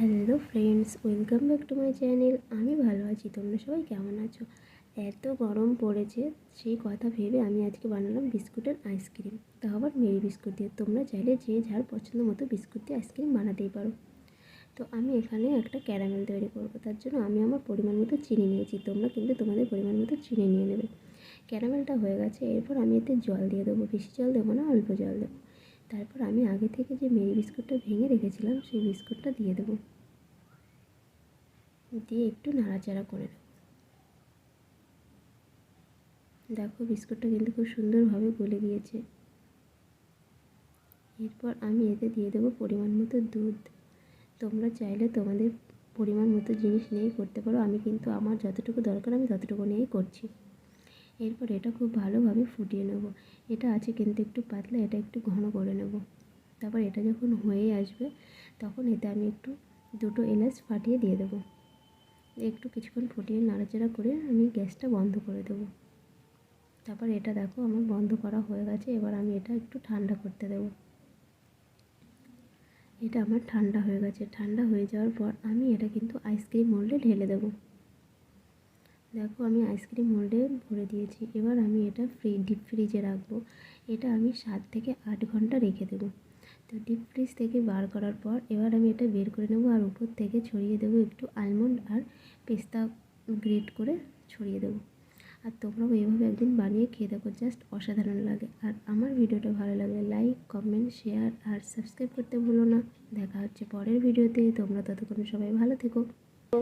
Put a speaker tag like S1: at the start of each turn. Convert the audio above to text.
S1: Hello friends welcome back to my channel আমি ভালো আছি, তোমরা সবাই কেমন আছো? এত গরম পড়েছে, সেই কথা ভেবে আমি আজকে বানালাম বিস্কুটের আইসক্রিম। তা আবার মেরি বিস্কুট দিয়ে, তোমরা চাইলে যে যার পছন্দ মতো বিস্কুট দিয়ে আইসক্রিম বানাতেই পারো। তো আমি এখানে একটা ক্যারামেল তৈরি করব, তার জন্য আমি আমার পরিমাণ মতো চিনি নিয়েছি, তোমরা কিন্তু তোমাদের পরিমাণ মতো চিনি নিয়ে নেবে। ক্যারামেলটা হয়ে গেছে, এরপর আমি এতে জল দিয়ে দেবো, বেশি জল দেবো না, অল্প জল দেবো। তারপর আমি আগে থেকে যে মেরি বিস্কুটটা ভেঙে রেখেছিলাম, সেই বিস্কুটটা দিয়ে দেবো। দিয়ে একটু নাড়াচাড়া করে দেখো বিস্কুটটা কিন্তু খুব সুন্দরভাবে গলে গিয়েছে। এরপর আমি এতে দিয়ে দেবো পরিমাণ মতো দুধ। তোমরা চাইলে তোমাদের পরিমাণ মতো জিনিস নিয়েই করতে পারো। আমি কিন্তু আমার যতটুকু দরকার আমি ততটুকু নিয়েই করছি। এরপর এটা খুব ভালোভাবে ফুটিয়ে নেব। এটা আছে কিন্তু একটু পাতলা, এটা একটু ঘন করে নেব। তারপর এটা যখন হয়ে আসবে, তখন এতে আমি একটু দুটো এলাচ ফাটিয়ে দিয়ে দেবো। একটু কিছুক্ষণ ফুটিয়ে নাড়াচাড়া করে আমি গ্যাসটা বন্ধ করে দেবো। তারপর এটা দেখো আমার বন্ধ করা হয়ে গেছে, এবার আমি এটা একটু ঠান্ডা করতে দেবো। এটা আমার ঠান্ডা হয়ে গেছে। ঠান্ডা হয়ে যাওয়ার পর আমি এটা কিন্তু আইসক্রিম মোল্ডে ঢেলে দেবো। দেখো আমি আইসক্রিম মোল্ডে ভরে দিয়েছি। এবার আমি এটা ফ্রি, ডিপ ফ্রিজে রাখব। এটা আমি সাত থেকে আট ঘণ্টা রেখে দেবো। তো ডিপ ফ্রিজ থেকে বার করার পর এবার আমি এটা বের করে নেব আর উপর থেকে ছড়িয়ে দেবো একটু আলমন্ড আর পেস্তা গ্রেট করে ছড়িয়ে দেবো। আর তোমরাও এইভাবে একদিন বানিয়ে খেয়ে দেখো জাস্ট অসাধারণ লাগে। আর আমার ভিডিওটা ভালো লাগলে লাইক কমেন্ট শেয়ার আর সাবস্ক্রাইব করতে ভুলো না। দেখা হচ্ছে পরের ভিডিওতে। তোমরা ততক্ষণ সবাই ভালো থেকো।